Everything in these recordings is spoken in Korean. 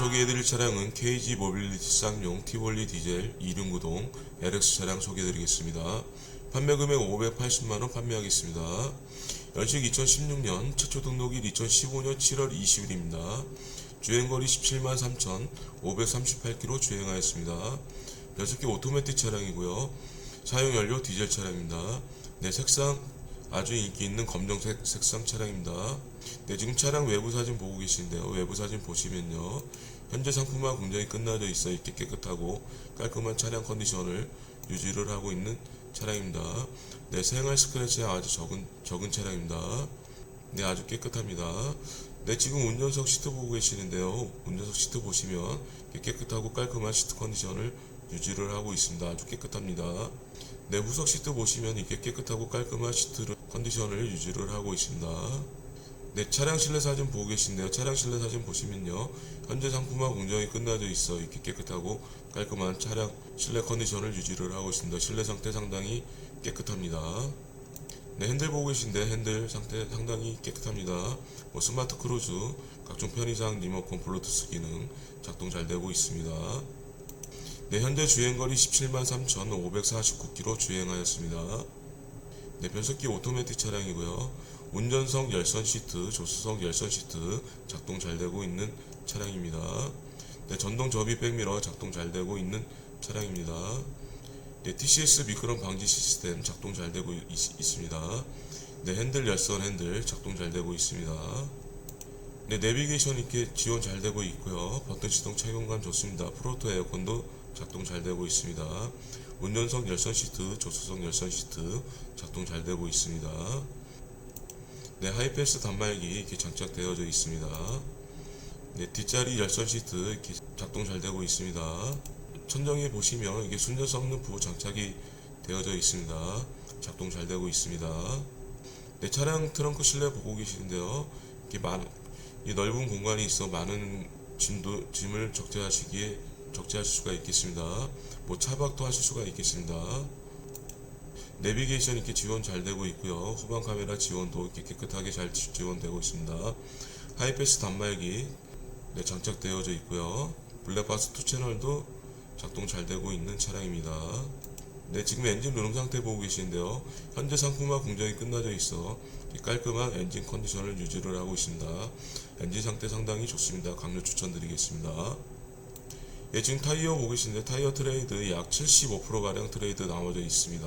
소개해드릴 차량은 KG 모빌리티 쌍용 티볼리 디젤 2륜구동 LX 차량 소개해드리겠습니다. 판매 금액 580만원 판매하겠습니다. 연식 2016년 최초 등록일 2015년 7월 20일입니다. 주행거리 17만 3,538km 주행하였습니다. 변속기 오토매틱 차량이고요. 사용 연료 디젤 차량입니다. 네, 색상 아주 인기 있는 검정 색 색상 차량입니다. 네, 지금 차량 외부 사진 보고 계신데요. 외부 사진 보시면요. 현재 상품화 공정이 끝나져 있어 있게 깨끗하고 깔끔한 차량 컨디션을 유지를 하고 있는 차량입니다. 네, 생활 스크래치가 아주 적은, 적은 차량입니다. 네, 아주 깨끗합니다. 네, 지금 운전석 시트 보고 계시는데요. 운전석 시트 보시면 깨끗하고 깔끔한 시트 컨디션을 유지를 하고 있습니다. 아주 깨끗합니다. 네, 후석 시트 보시면 이렇게 깨끗하고 깔끔한 시트 컨디션을 유지를 하고 있습니다. 네, 차량 실내 사진 보고 계신데요. 차량 실내 사진 보시면요. 현재 상품화 공정이 끝나져 있어 이렇게 깨끗하고 깔끔한 차량 실내 컨디션을 유지를 하고 있습니다. 실내 상태 상당히 깨끗합니다. 네, 핸들 보고 계신데 핸들 상태 상당히 깨끗합니다. 뭐 스마트 크루즈, 각종 편의상 리모컨 블루투스 기능 작동 잘 되고 있습니다. 네, 현재 주행거리 17만 3,549km 주행하였습니다. 네, 변속기 오토매틱 차량이고요. 운전석 열선 시트, 조수석 열선 시트 작동 잘 되고 있는 차량입니다. 네, 전동 접이 백미러 작동 잘 되고 있는 차량입니다. 네, TCS 미끄럼 방지 시스템 작동 잘 되고 있, 있습니다. 네, 핸들 열선 핸들 작동 잘 되고 있습니다. 네, 내비게이션 이렇게 지원 잘 되고 있고요. 버튼 시동 착용감 좋습니다. 프로토 에어컨도 작동 잘 되고 있습니다. 운전석 열선 시트, 조수석 열선 시트 작동 잘 되고 있습니다. 네, 하이패스 단말기 이렇게 장착되어져 있습니다. 네, 뒷자리 열선 시트 이렇게 작동 잘 되고 있습니다. 천정에 보시면 이게 순전 썬루프 장착이 되어져 있습니다. 작동 잘 되고 있습니다. 네, 차량 트렁크 실내 보고 계시는데요. 이렇게 많, 이 넓은 공간이 있어 많은 짐도 짐을 적재하시기에 적재하실 수가 있겠습니다. 뭐 차박도 하실 수가 있겠습니다. 내비게이션 이렇게 지원 잘 되고 있고요. 후방 카메라 지원도 이렇게 깨끗하게 잘 지- 지원되고 있습니다. 하이패스 단말기 네, 장착되어져 있고요. 블랙박스 2 채널도 작동 잘 되고 있는 차량입니다. 네, 지금 엔진 룸 상태 보고 계시는데요. 현재 상품화 공정이 끝나져 있어 이 깔끔한 엔진 컨디션을 유지를 하고 있습니다. 엔진 상태 상당히 좋습니다. 강력 추천드리겠습니다. 예, 지금 타이어 보고 계시는데 타이어 트레이드 약 75%가량 트레이드 나눠져 있습니다.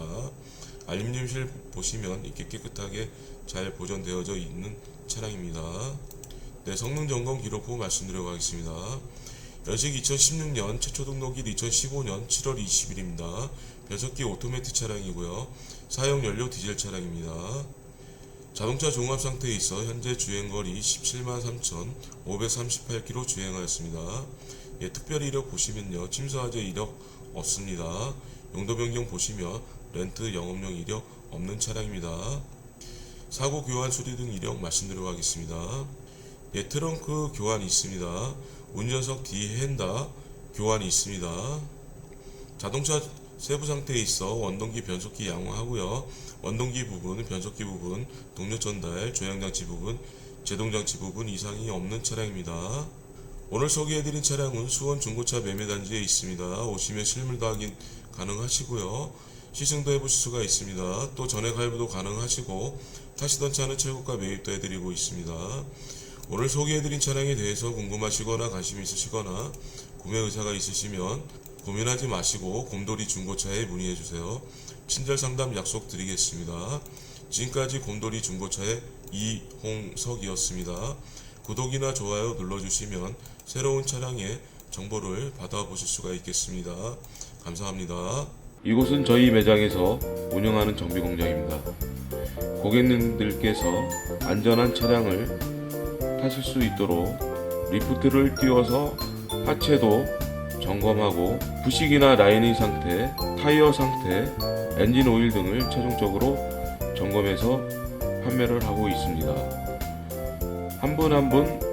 알루미늄실 보시면 이렇게 깨끗하게 잘 보존되어져 있는 차량입니다. 네, 성능 점검 기록부 말씀드려 가겠습니다. 연식 2016년 최초 등록일 2015년 7월 20일입니다. 변속기 오토매틱 차량이고요. 사용 연료 디젤 차량입니다. 자동차 종합 상태에 있어 현재 주행거리 17만 3,538km 주행하였습니다. 예, 특별 이력 보시면요. 침수화재 이력 없습니다. 용도 변경 보시면 렌트 영업용 이력 없는 차량입니다. 사고 교환 수리 등 이력 말씀드려 가겠습니다. 예, 트렁크 교환이 있습니다. 운전석 뒤 핸다 교환이 있습니다. 자동차 세부 상태에 있어 원동기 변속기 양호하고요. 원동기 부분, 변속기 부분, 동력 전달, 조향장치 부분, 제동장치 부분 이상이 없는 차량입니다. 오늘 소개해드린 차량은 수원 중고차 매매단지에 있습니다. 오시면 실물도 확인 가능하시고요. 시승도 해보실 수가 있습니다. 또 전액 할부도 가능하시고 타시던 차는 최고가 매입도 해드리고 있습니다. 오늘 소개해드린 차량에 대해서 궁금하시거나 관심 있으시거나 구매 의사가 있으시면 고민하지 마시고 곰돌이 중고차에 문의해주세요. 친절 상담 약속 드리겠습니다. 지금까지 곰돌이 중고차의 이홍석이었습니다. 구독이나 좋아요 눌러주시면 새로운 차량의 정보를 받아보실 수가 있겠습니다. 감사합니다. 이곳은 저희 매장에서 운영하는 정비 공장입니다. 고객님들께서 안전한 차량을 타실 수 있도록 리프트를 띄워서 하체도 점검하고 부식이나 라이닝 상태, 타이어 상태, 엔진 오일 등을 최종적으로 점검해서 판매를 하고 있습니다. 한 분 한분